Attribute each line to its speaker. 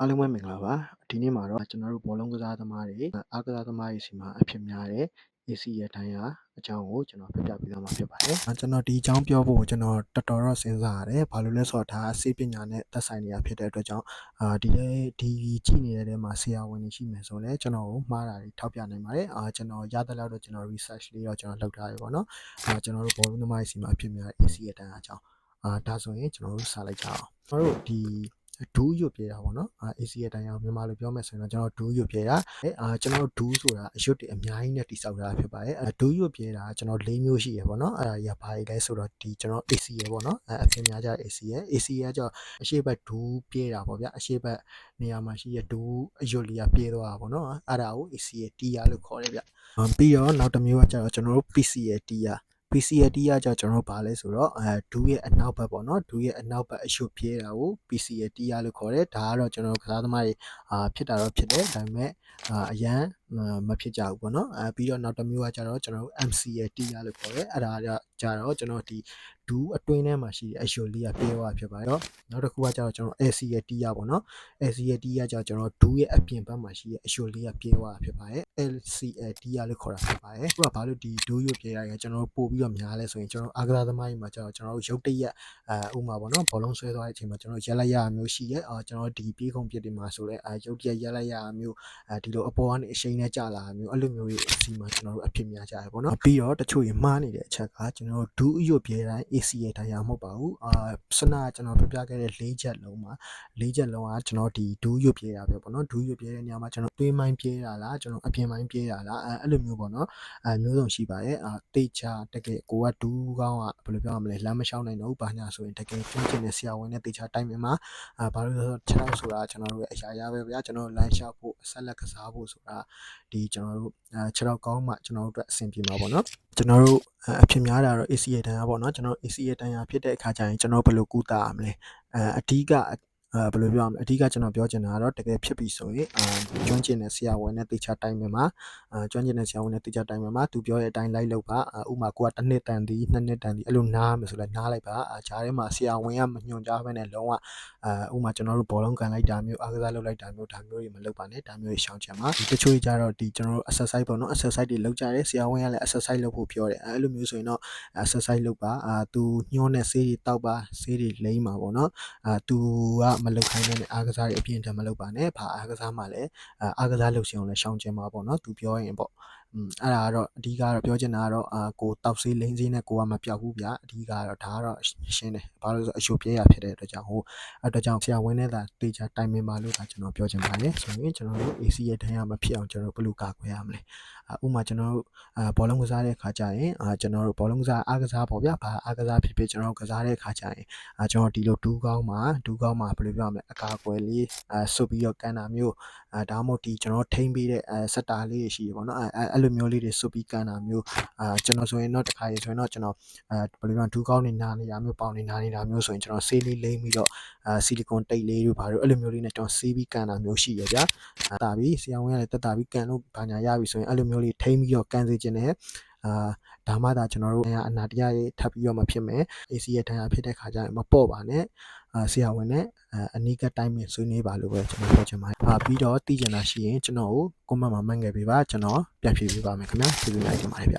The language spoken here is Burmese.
Speaker 1: အားလုံးပဲမင်္ဂလာပါဒီနေ့မှာတော့ကျွန်တော်တို့ဘောလုံးကစားသမားတွေအားကစားသမားတွေစီမှာအဖြစ်များတဲ့ AC ရတိုင်းဟာအကြောင်းကိုကျွန်တော်ပြပြပေးသွားမှာဖြစ်ပါတယ်။ကျွန်တော်ဒီအကြောင်းပြောဖို့ကျွန်တော်တော်တော်တော့စဉ်းစားရတယ်။ဘာလို့လဲဆိုတော့ဒါအစိပညာနဲ့သက်ဆိုင်နေတာဖြစ်တဲ့အတွက်ကြောင့်အာဒီဒီကြည့်နေတဲ့ထဲမှာဆရာဝန်တွေရှိမယ်ဆိုလည်းကျွန်တော်ကိုမှားတာတွေထောက်ပြနိုင်ပါတယ်။အာကျွန်တော်ရသလောက်တော့ကျွန်တော် research လေးတော့ကျွန်တော်လုပ်ထားရပါတော့။အာကျွန်တော်တို့ဘောလုံးသမားတွေစီမှာအဖြစ်များ AC ရတိုင်းအကြောင်းအာဒါဆိုရင်ကျွန်တော်တို့စလိုက်ကြအောင်။ကျွန်တော်တို့ဒီ ဒူးရွတ်ပြေးတာပေါ့နော်အာ AC ရဲ့တိုင်းအောင်မြန်မာလိုပြောမယ်ဆိုရင်တော့ကျွန်တော်ဒူးရွတ်ပြေးတာအဲအာကျွန်တော်ဒူးဆိုတာအရွတ်တွေအများကြီးနဲ့တိစောက်တာဖြစ်ပါတယ်အဲဒူးရွတ်ပြေးတာကျွန်တော်၄မျိုးရှိရပေါ့နော်အဲဒါကြီးဘာတွေလဲဆိုတော့ဒီကျွန်တော် AC ရဲ့ပေါ့နော်အဲအဖြစ်များကြ AC ရဲ့ AC ရဲ့ကျတော့အရှိဘက်ဒူးပြေးတာပေါ့ဗျအရှိဘက်နေရာမှာရှိရဒူးအရွတ်လေးကပြေးသွားတာပေါ့နော်အဲ့ဒါကို AC ရဲ့ TR လို့ခေါ်တယ်ဗျပြီးတော့နောက်တစ်မျိုးကကျတော့ကျွန်တော်တို့ PC ရဲ့ TR PCAT ကကြောင့်ကျွန်တော်တို့ဗာလဲဆိုတော့အဲဒူးရဲ့အနောက်ဘက်ပေါ့နော်ဒူးရဲ့အနောက်ဘက်အရှုပ်ပြေးတာကို PCAT ရလို့ခေါ်တယ်ဒါကတော့ကျွန်တော်တို့ကစားသမားတွေအာဖြစ်တာတော့ဖြစ်တယ်ဒါပေမဲ့အာအရန်မဖြစ်ကြဘူးပေါ့နော်အဲပြီးတော့နောက်တစ်မျိုးကကျတော့ကျွန်တော်တို့ MCAT ရလို့ခေါ်တယ်အဲ့ဒါကကြတော့ကျွန်တော်ဒီ ဒူးအတွင်းထဲမှာရှိတဲ့အရှုပ်လေးကပြေးသွားဖြစ်ပါတယ်တော့နောက်တစ်ခုကကျတော့ကျွန်တော် LCAT ရပေါ့နော် LCAT ရကျတော့ကျွန်တော်ဒူးရဲ့အပြင်ဘက်မှာရှိတဲ့အရှုပ်လေးကပြေးသွားဖြစ်ပါတယ် LCAT ရလို့ခေါ်တာဖြစ်ပါတယ်ခုကဘာလို့ဒီဒူးရုပ်ပြေးရလဲကျွန်တော်တို့ပို့ပြီးတော့များလဲဆိုရင်ကျွန်တော်အားကစားသမားကြီးမှာကျတော့ကျွန်တော်တို့ရုပ်တရက်အဲဥမာပေါ့နော်ဘောလုံးဆွဲသွားတဲ့အချိန်မှာကျွန်တော်ရက်လိုက်ရမျိုးရှိရဲအာကျွန်တော်ဒီပြေးခုံပြစ်တွေမှာဆိုလဲအဲရုပ်တရက်ရက်လိုက်ရမျိုးအဲဒီလိုအပေါ်ကနေအရှိန်နဲ့ကျလာမျိုးအဲ့လိုမျိုးတွေအစီမှာကျွန်တော်တို့အဖြစ်များကြရပေါ့နော်ပြီးတော့တချို့ကြီးမှားနေတဲ့အချက်ကကျွန်တော်ဒူးအရွတ်ပြေးတိုင်း ACA တိုင်းရမဟုတ်ပါဘူးအာစနကျွန်တော်ပြပြခဲ့တဲ့၄ချက်လုံးမှာ၄ချက်လုံးကကျွန်တော်ဒီဒူးရွတ်ပြေးတာပဲပေါ့နော်ဒူးရွတ်ပြေးတဲ့နေရာမှာကျွန်တော်တွေးမိုင်းပြေးတာလားကျွန်တော်အပြင်မိုင်းပြေးတာလားအဲအဲ့လိုမျိုးပေါ့နော်အဲမျိုးစုံရှိပါတယ်အာတေချာတကယ်ကိုကဒူးကောင်းကဘယ်လိုပြောရမလဲလမ်းမလျှောက်နိုင်တော့ဘာညာဆိုရင်တကယ်ကျွမ်းကျင်တဲ့ဆရာဝန်နဲ့တေချာတိုင်းမြင်မှာအာဘာလို့လဲဆိုတော့ခြေထောက်ဆိုတာကျွန်တော်တို့ရဲ့အရာရာပဲဗျာကျွန်တော်လမ်းလျှောက်ဖို့ဆက်လက်ကစားဖို့ဆိုတာဒီကျွန်တော်တို့အဲခြေထောက်ကောင်းမှကျွန်တော်တို့အတွက်အဆင်ပြေမှာပေါ့နော် ကျွန်တော်တို့အဖြစ်များတာတော့ ACA တန်းရပေါ့နော်ကျွန်တော် ACA တန်းရဖြစ်တဲ့အခါကျရင်ကျွန်တော်ဘယ်လိုကုသရမလဲအဲအဓိက အဲဘယ်လိုပြောရမလဲအဓိကကျွန်တော်ပြောချင်တာကတော့တကယ်ဖြစ်ပြီဆိုရင်အာကျွမ်းကျင်တဲ့ဆရာဝန်နဲ့တေချာတိုင်းမှာအာကျွမ်းကျင်တဲ့ဆရာဝန်နဲ့တေချာတိုင်းမှာသူပြောတဲ့အတိုင်းလိုက်လုပ်ပါဥမာကိုကတစ်နှစ်တန်သည်နှစ်နှစ်တန်သည်အဲ့လိုနားမယ်ဆိုလဲနားလိုက်ပါအာဂျားထဲမှာဆရာဝန်ကမညွှန်ကြားဘဲနဲ့လုံးဝအာဥမာကျွန်တော်တို့ဘောလုံးကန်လိုက်တာမျိုးအားကစားလုပ်လိုက်တာမျိုးဒါမျိုးတွေမလုပ်ပါနဲ့ဒါမျိုးတွေရှောင်ချင်ပါဒီတချို့ကြတော့ဒီကျွန်တော်တို့ exercise ပေါ့နော် exercise တွေလုပ်ကြတယ်ဆရာဝန်ကလည်း exercise လုပ်ဖို့ပြောတယ်အဲ့လိုမျိုးဆိုရင်တော့ exercise လုပ်ပါအာသူညှိုးနဲ့ဆေးတွေတောက်ပါဆေးတွေလိမ့်ပါပေါ့နော်အာသူကမလုပ်ခိုင်းတဲ့အားကစားတွေအပြင်းထန်မလုပ်ပါနဲ့ဘာအားကစားမှလည်းအားကစားလုပ်ရှင်ကိုလည်းရှောင်ကျင်ပါပေါ့နော်သူပြောရင်ပေါ့อืม အဲ့ဒါကတော့အဓိကတော့ပြောချင်တာကတော့အာကိုတောက်ဆေးလိမ့်ဆေးနဲ့ကိုကမပြောက်ဘူးဗျအဓိကတော့ဒါကတော့ရှင်းတယ်ဘာလို့လဲဆိုအရှုပ်ပြဲရဖြစ်တဲ့အတွက်ကြောင့်ဟိုအတွက်ကြောင့်ဆရာဝန်နဲ့သာတေချာတိုင်ပင်ပါလို့ကကျွန်တော်ပြောချင်ပါတယ်ဆိုရင်ကျွန်တော်တို့ AC ရဲ့ဒဏ်ရမဖြစ်အောင်ကျွန်တော်တို့ဘယ်လိုကာကွယ်ရမလဲဥမာကျွန်တော်တို့အာဘောလုံးကစားတဲ့အခါကျရင်အာကျွန်တော်တို့ဘောလုံးကစားအားကစားပေါ့ဗျာဘာအားကစားဖြစ်ဖြစ်ကျွန်တော်တို့ကစားတဲ့အခါကျရင်အာကျွန်တော်ဒီလိုဒူးကောင်းမှာဒူးကောင်းမှာဘယ်လိုပြောရမလဲအကာအကွယ်လေးအာဆုပ်ပြီးတော့ကန်တာမျိုးအာဒါမှမဟုတ်ဒီကျွန်တော်ထိမ့်ပေးတဲ့အဲစက်တာလေးရှိရပေါ့နော်အဲအဲ့လိုမျိုးလေးတွေဆုပ်ပြီးကန်တာမျိုးအာကျွန်တော်ဆိုရင်တော့တခါရေဆိုရင်တော့ကျွန်တော်အဲဘယ်လိုပြောဒူးကောင်းနေနာနေတာမျိုးပေါင်နေနာနေတာမျိုးဆိုရင်ကျွန်တော်ဆေးလေးလိမ့်ပြီးတော့အာဆီလီကွန်တိတ်လေးတို့ဘာလို့အဲ့လိုမျိုးလေးနဲ့ကျွန်တော်ဆေးပြီးကန်တာမျိုးရှိရဗျာအာတာပြီးဆရာဝန်ကလည်းတက်တာပြီးကန်လို့ဘာညာရပြီဆိုရင်အဲ့လိုမျိုးလေးထိမ့်ပြီးတော့ကန်စေခြင်းနဲ့ အာဒါမှသာကျွန်တော်တို့အနာတရားရေးထပ်ပြီးတော့မဖြစ်မယ် AC ရဲ့တရားဖြစ်တဲ့ခါကျရင်မပေါ့ပါနဲ့အာဆရာဝန်နဲ့အနီးကတိုင်းမြင်ဆွေးနွေးပါလို့ပဲကျွန်တော်ပြောချင်ပါတယ်။အာပြီးတော့သိချင်တာရှိရင်ကျွန်တော်ကို comment မှာမှတ်ငယ်ပေးပါကျွန်တော်ပြန်ဖြေပေးပါမယ်ခင်ဗျာ။ကျေးဇူးများတင်ပါတယ်ဗျ